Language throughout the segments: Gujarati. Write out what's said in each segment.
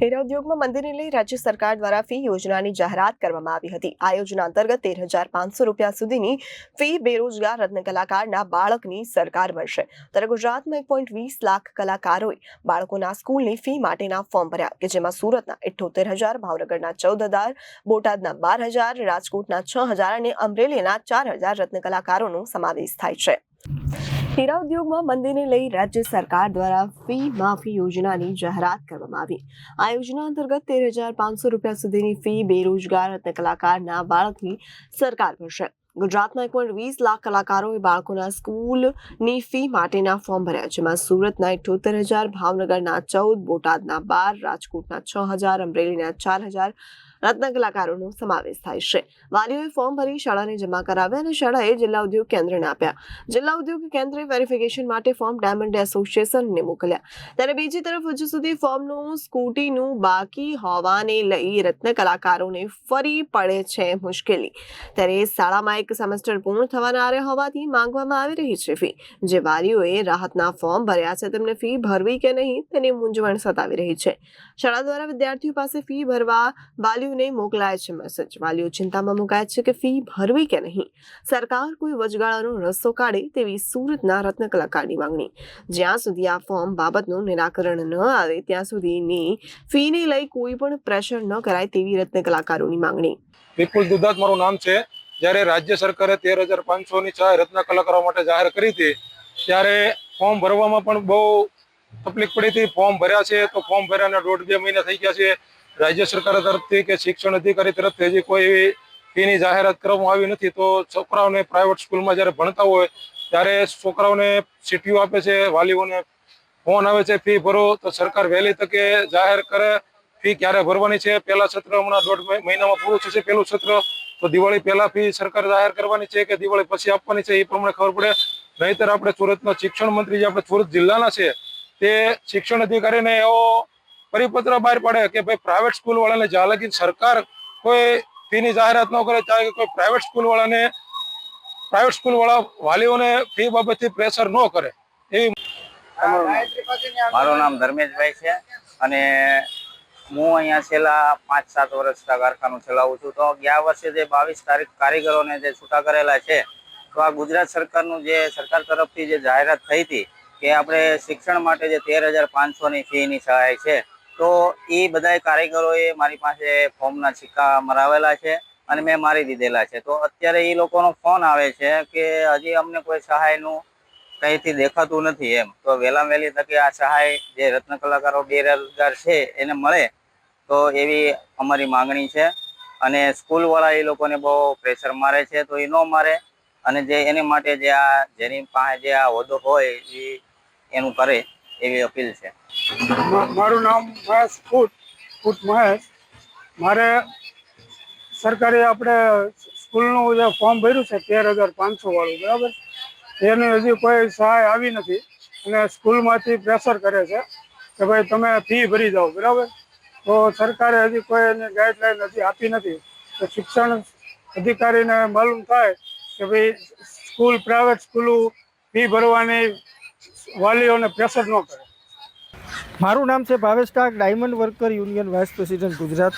હીરા ઉદ્યોગમાં મંદિરને લઈ રાજ્ય સરકાર દ્વારા ફી યોજનાની જાહેરાત કરવામાં આવી હતી. આ યોજના અંતર્ગત તેર હજાર પાંચસો રૂપિયા સુધીની ફી બેરોજગાર રત્ન કલાકારના બાળકની સરકાર ભરશે. ત્યારે ગુજરાતમાં એક પોઈન્ટ વીસ લાખ કલાકારોએ બાળકોના સ્કૂલની ફી માટેના ફોર્મ ભર્યા કે જેમાં સુરતના ઇઠ્ઠોતેર હજાર, ભાવનગરના ચૌદ હજાર, બોટાદના બાર હજાર, રાજકોટના છ હજાર અને અમરેલીના ચાર હજાર રત્ન કલાકારોનો સમાવેશ થાય છે. હીરા ઉદ્યોગમાં મંદીને લઈ રાજ્ય સરકાર દ્વારા ફી માફી યોજનાની જાહેરાત કરવામાં આવી. આ યોજના અંતર્ગત તેર હજાર પાંચસો રૂપિયા સુધીની ફી બેરોજગાર રત્ન કલાકારના બાળકની સરકાર ભરશે. ગુજરાતમાં એક પોઈન્ટ વીસ લાખ કલાકારોએ બાળકોના સ્કૂલની ફી માટેના ફોર્મ ભર્યા, જેમાં સુરતના ઇઠ્ઠોતેર હજાર, ભાવનગરના ચૌદ, બોટાદના બાર, રાજકોટના છ હજાર, અમરેલીના ચાર હજાર રત્ન કલાકારોનો સમાવેશ થાય છે. વાલીઓએ ફોર્મ ભરી શાળાને જમા કરાવ્યા અને શાળાએ જિલ્લા ઉદ્યોગ કેન્દ્રને આપ્યા. જિલ્લા ઉદ્યોગ કેન્દ્રે વેરિફિકેશન માટે ફોર્મ ડાયમંડ એસોસિએશનને મોકલ્યા. ત્યારે બીજી તરફ હજુ સુધી ફોર્મનું સ્કૂટીનું બાકી હોવાને લઈ રત્ન કલાકારોને ફરી પડે છે મુશ્કેલી. ત્યારે શાળામાં એક સેમેસ્ટર પૂર્ણ થવાના આરે હોવાથી માંગવામાં આવી રહી છે ફી. જે વાલીઓએ રાહતના ફોર્મ ભર્યા છે, તેમને ફી ભરવી કે નહીં તેની મૂંઝવણ સતાવી રહી છે. શાળા દ્વારા વિદ્યાર્થીઓ પાસે ફી ભરવા વાલીઓને મોકલાય છે મેસેજ વાલીઓ ચિંતામાં મુકાય છે કે ફી ભરવી કે નહીં? સરકાર કોઈ વચગાળાનો રસ્તો કાઢે તેવી સુરતના રત્ન માંગણી. જ્યાં સુધી આ ફોર્મ બાબતનું નિરાકરણ ન આવે, ત્યાં સુધીની ફીને લઈ કોઈ પણ પ્રેશર ન કરાય તેવી રત્ન કલાકારોની માંગણી. વિપુલ દુધાત મારું નામ છે. જ્યારે રાજ્ય સરકારે તેર હજાર પાંચસોની સહાય રત્ન કલાકારો માટે જાહેર કરી હતી, ત્યારે ફોર્મ ભરવામાં પણ બહુ તકલીફ પડી હતી. ફોર્મ ભર્યા છે તો ફોર્મ ભર્યાને દોઢ બે મહિના થઈ ગયા છે. રાજ્ય સરકાર તરફથી કે શિક્ષણ અધિકારી તરફથી હજી કોઈ ફીની જાહેરાત કરવામાં આવી નથી, તો છોકરાઓને પ્રાઇવેટ સ્કૂલમાં જ્યારે ભણતા હોય, ત્યારે છોકરાઓને સીટીઓ આપે છે, વાલીઓને ફોન આવે છે ફી ભરો, તો સરકાર વહેલી તકે જાહેર કરે ફી ક્યારે ભરવાની છે, પહેલા સત્ર હમણાં દોઢ મહિ- મહિનામાં પૂરું થશે પહેલું સત્ર, તો દિવાળી પહેલા ફી સરકાર જાહેર કરવાની છે કે દિવાળી પછી આપવાની છે, એ પ્રમાણે ખબર પડે. નહીતર આપણે સુરતના શિક્ષણ મંત્રી જે આપણે સુરત જિલ્લાના છે, તે શિક્ષણ અધિકારીને એવો પરિપત્ર બહાર પડે કે ભાઈ પ્રાઇવેટ સ્કૂલ વાળાને જ્યાં સરકાર કોઈ ફીની જાહેરાત ન કરે ત્યાં કોઈ પ્રાઇવેટ સ્કૂલ વાળાને પ્રાઇવેટ સ્કૂલ વાળા વાલીઓને ફી બાબતથી પ્રેશર ન કરે. એવી મારું નામ ધર્મેશભાઈ છે અને હું અહીંયા છેલ્લા પાંચ સાત વર્ષના કારખાનું ચલાવું છું. તો ગયા વર્ષે જે બાવીસ તારીખ કારીગરોને જે છૂટા કરેલા છે, તો આ ગુજરાત સરકારનું જે સરકાર તરફથી જે જાહેરાત થઈ હતી કે આપણે શિક્ષણ માટે જે તેર હજાર પાંચસોની ફીની સહાય છે તો એ બધાય કારીગરોએ મારી પાસે ફોર્મના સિક્કા મરાવેલા છે અને મેં મારી દીધેલા છે. તો અત્યારે એ લોકોનો ફોન આવે છે કે હજી અમને કોઈ સહાયનું કંઈથી દેખાતું નથી એમ. તો વહેલા વહેલી તકે આ સહાય જે રત્ન કલાકારો બેરોજગાર છે એને મળે તો એવી અમારી માંગણી છે. અને સ્કૂલવાળા એ લોકોને બહુ પ્રેશર મારે છે તો એ ન મારે. અને જે એની માટે જે આ જેની પાસે જે આ હોદ્દો હોય એ એનું કરે એવી અપીલ છે. મારું નામ મહેશ ફૂટ ફૂટ મહેશ. મારે સરકારે આપણે સ્કૂલનું જે ફોર્મ ભર્યું છે તેર હજાર પાંચસો વાળું, બરાબર? એની હજી કોઈ સહાય આવી નથી અને સ્કૂલમાંથી પ્રેશર કરે છે કે ભાઈ તમે ફી ભરી જાઓ, બરાબર? તો સરકારે હજી કોઈ એની ગાઈડલાઈન હજી આપી નથી. તો શિક્ષણ અધિકારીને માલુમ થાય કે ભાઈ સ્કૂલ, પ્રાઇવેટ સ્કૂલો ફી ભરવાની વાલીઓને પ્રેશર ન કરે. મારું નામ છે Bhavesh Tak, diamond worker union vice president Gujarat.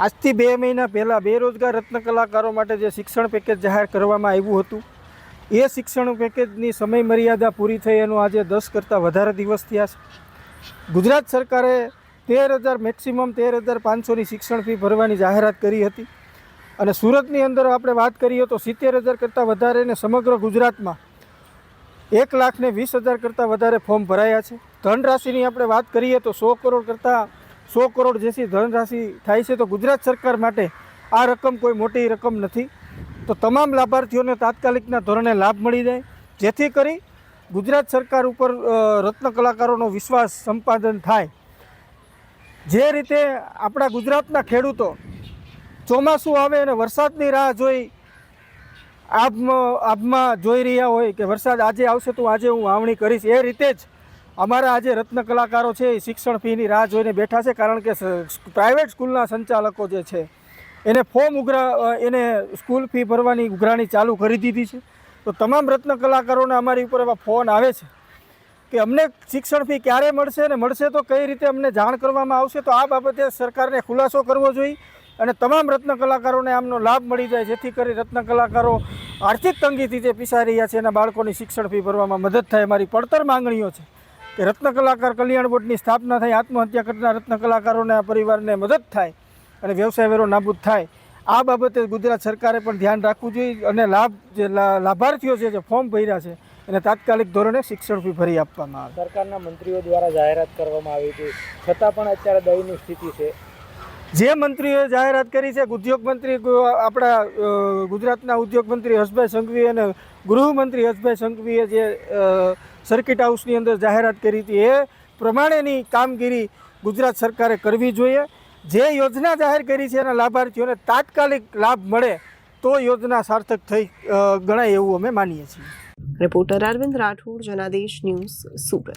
આજથી બે મહિના પહેલાં બેરોજગાર રત્ન કલાકારો માટે જે શિક્ષણ પેકેજ જાહેર કરવામાં આવ્યું હતું, એ શિક્ષણ પેકેજની સમય મર્યાદા પૂરી થઈ એનો આજે દસ કરતાં વધારે દિવસ થયા છે. ગુજરાત સરકારે તેર હજાર, મેક્સિમમ તેર હજાર પાંચસોની શિક્ષણ ફી ભરવાની જાહેરાત કરી હતી. અને સુરતની અંદર આપણે વાત કરીએ તો સિત્તેર હજાર કરતાં વધારે ને સમગ્ર ગુજરાતમાં એક લાખને વીસ હજાર કરતાં વધારે ફોર્મ ભરાયા છે. ધનરાશિની આપણે વાત કરીએ તો સો કરોડ કરતાં સો કરોડ જેથી ધનરાશિ થાય છે તો ગુજરાત સરકાર માટે આ રકમ કોઈ મોટી રકમ નથી. તો તમામ લાભાર્થીઓને તાત્કાલિકના ધોરણે લાભ મળી જાય. જેથી કરી ગુજરાત સરકાર ઉપર રત્ન કલાકારોનો વિશ્વાસ સંપાદન થાય. જે રીતે આપણા ગુજરાતના ખેડૂતો ચોમાસું આવે અને વરસાદની રાહ જોઈ આબમાં આબમાં જોઈ રહ્યા હોય કે વરસાદ આજે આવશે તો આજે હું વાવણી કરીશ, એ રીતે જ અમારા આજે રત્ન કલાકારો છે, એ શિક્ષણ ફીની રાહ જોઈને બેઠા છે, કારણ કે પ્રાઇવેટ સ્કૂલના સંચાલકો જે છે, એને ફોર્મ ઉઘરા એને સ્કૂલ ફી ભરવાની ઉઘરાણી ચાલુ કરી દીધી છે. તો તમામ રત્ન કલાકારોને અમારી ઉપર એવા ફોન આવે છે કે અમને શિક્ષણ ફી ક્યારે મળશે અને મળશે તો કઈ રીતે અમને જાણ કરવામાં આવશે, તો આ બાબતે સરકારને ખુલાસો કરવો જોઈએ અને તમામ રત્ન કલાકારોને આમનો લાભ મળી જાય, જેથી કરી રત્ન કલાકારો આર્થિક તંગીથી જે પીસાઈ રહ્યા છે, એના બાળકોની શિક્ષણ ફી ભરવામાં મદદ થાય. મારી પડતર માંગણીઓ છે. કે રત્ન કલાકાર કલ્યાણ બોર્ડની સ્થાપના થઈ, આત્મહત્યા કરનાર રત્ન કલાકારોના પરિવારને મદદ થાય અને વ્યવસાય વેરો નાબૂદ થાય. આ બાબતે ગુજરાત સરકારે પણ ધ્યાન રાખવું જોઈએ અને લાભ જે લાભાર્થીઓ છે, જે ફોર્મ ભર્યા છે, એને તાત્કાલિક ધોરણે શિક્ષણ ફી ભરી આપવામાં આવે. સરકારના મંત્રીઓ દ્વારા જાહેરાત કરવામાં આવી હતી. છતાં પણ અત્યારે દયની સ્થિતિ છે. જે મંત્રીઓએ જાહેરાત કરી છે, ઉદ્યોગ મંત્રી આપણા ગુજરાતના ઉદ્યોગ મંત્રી હર્ષભાઈ સંઘવી અને ગૃહમંત્રી હર્ષભાઈ સંઘવીએ જે સર્કિટ હાઉસની અંદર જાહેરાત કરી હતી, એ પ્રમાણેની કામગીરી ગુજરાત સરકારે કરવી જોઈએ. જે યોજના જાહેર કરી છે એના લાભાર્થીઓને તાત્કાલિક લાભ મળે તો યોજના સાર્થક થઈ ગણાય એવું અમે માનીએ છીએ. Reporter Arvind Rathod, Janadesh news, Surat.